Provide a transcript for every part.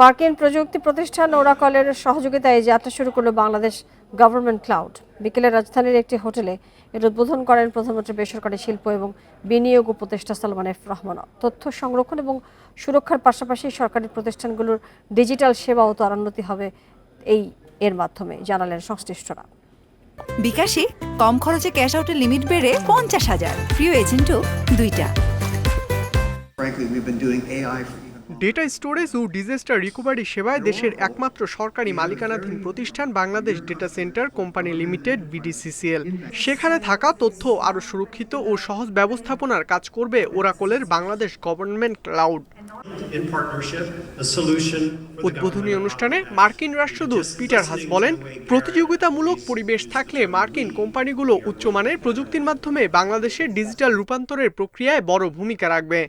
মার্কিন প্রযুক্তি প্রতিষ্ঠান ওরাকলের সহযোগিতায় এই যাত্রা শুরু করল বাংলাদেশ গভর্নমেন্ট ক্লাউড। বিকেলে রাজধানীর একটি হোটেলে এর উদ্বোধন করেন প্রধানমন্ত্রী বেসরকারি শিল্প এবং বিনিয়োগ উপদেষ্টা সালমান এফ রহমান তথ্য সংরক্ষণ এবং সুরক্ষার পাশাপাশি সরকারি প্রতিষ্ঠানগুলোর ডিজিটাল সেবাও ত্বরান্বিত হবে এই এর মাধ্যমে জানালেন সংশ্লিষ্টরা। বিকাশে কম খরচে ক্যাশ আউটের লিমিট বেড়ে পঞ্চাশ হাজার। প্রিয় এজেন্টও দুইটা। Frankly, we've been doing AI for even data storage O disaster recovery সেবায় দেশের একমাত্র সরকারি মালিকানাধীন প্রতিষ্ঠান Bangladesh data centre company limited BDCCL সেখানে থাকা তথ্য আরও সুরক্ষিত ও সহজ ব্যবস্থাপনার কাজ করবে ওরাকলের বাংলাদেশ গভর্নমেন্ট ক্লাউড উদ্বোধনী অনুষ্ঠানে মার্কিন রাষ্ট্রদূত পিটার হাস বলেন প্রতিযোগিতামূলক পরিবেশ থাকলে মার্কিন কোম্পানিগুলো উচ্চমানের প্রযুক্তির মাধ্যমে বাংলাদেশের ডিজিটাল রূপান্তরের প্রক্রিয়ায় বড় ভূমিকা রাখবে।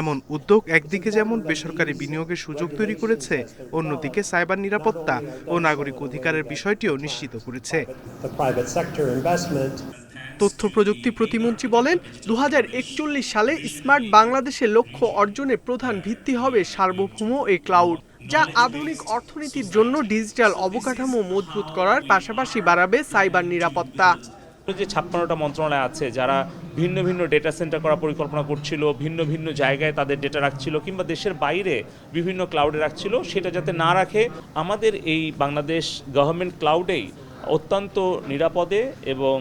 এমন উদ্যোগ একদিকে যেমন বেসরকারি বিনিয়োগের সুযোগ তৈরি করেছে অন্যদিকে সাইবার নিরাপত্তা ও নাগরিক অধিকারের বিষয়টিও নিশ্চিত করেছে। তথ্য প্রযুক্তি প্রতিমন্ত্রী বলেন দু হাজার একচল্লিশ সালে স্মার্ট বাংলাদেশের লক্ষ্য অর্জনের প্রধান ভিত্তি হবে সার্বভৌম এই ক্লাউড যা আধুনিক অর্থনীতির জন্য ডিজিটাল অবকাঠামো মজবুত করার পাশাপাশি বাড়াবে সাইবার নিরাপত্তা। যে ছাপ্পান্নটা মন্ত্রণালয় আছে, যারা ভিন্ন ভিন্ন ডেটা সেন্টার করার পরিকল্পনা করছিল, ভিন্ন ভিন্ন জায়গায় তাদের ডেটা রাখছিল, কিংবা দেশের বাইরে বিভিন্ন ক্লাউডে রাখছিল, সেটা যাতে না রাখে, আমাদের এই বাংলাদেশ গভর্নমেন্ট ক্লাউডেই অত্যন্ত নিরাপদে এবং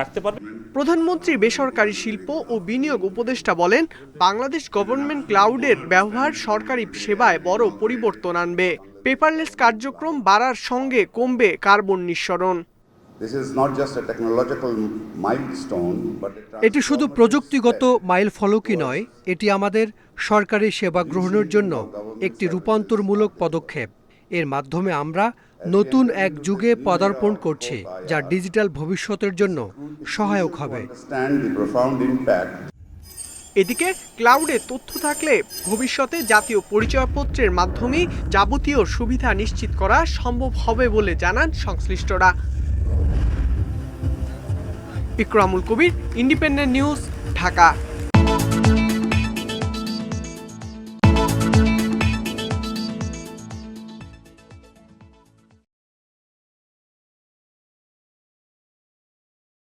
রাখতে পারবে। প্রধানমন্ত্রী বেসরকারি শিল্প ও বিনিয়োগ উপদেষ্টা বলেন, বাংলাদেশ গভর্নমেন্ট ক্লাউডের ব্যবহার সরকারি সেবায় বড় পরিবর্তন আনবে। পেপারলেস কার্যক্রম বাড়ার সঙ্গে কমবে কার্বন নিঃসরণ। এটি শুধু প্রযুক্তিগত মাইল ফলকই নয় এটি আমাদের সরকারি সেবা গ্রহণের জন্য একটি রূপান্তরমূলক পদক্ষেপ। এর মাধ্যমে আমরা নতুন এক যুগে পদার্পণ করছি যা ডিজিটাল ভবিষ্যতের জন্য সহায়ক হবে। এদিকে ক্লাউডে তথ্য থাকলে ভবিষ্যতে জাতীয় পরিচয়পত্রের মাধ্যমে যাবতীয় সুবিধা নিশ্চিত করা সম্ভব হবে বলে জানান সংশ্লিষ্টরা। Ikramul Kabir independent news Dhaka.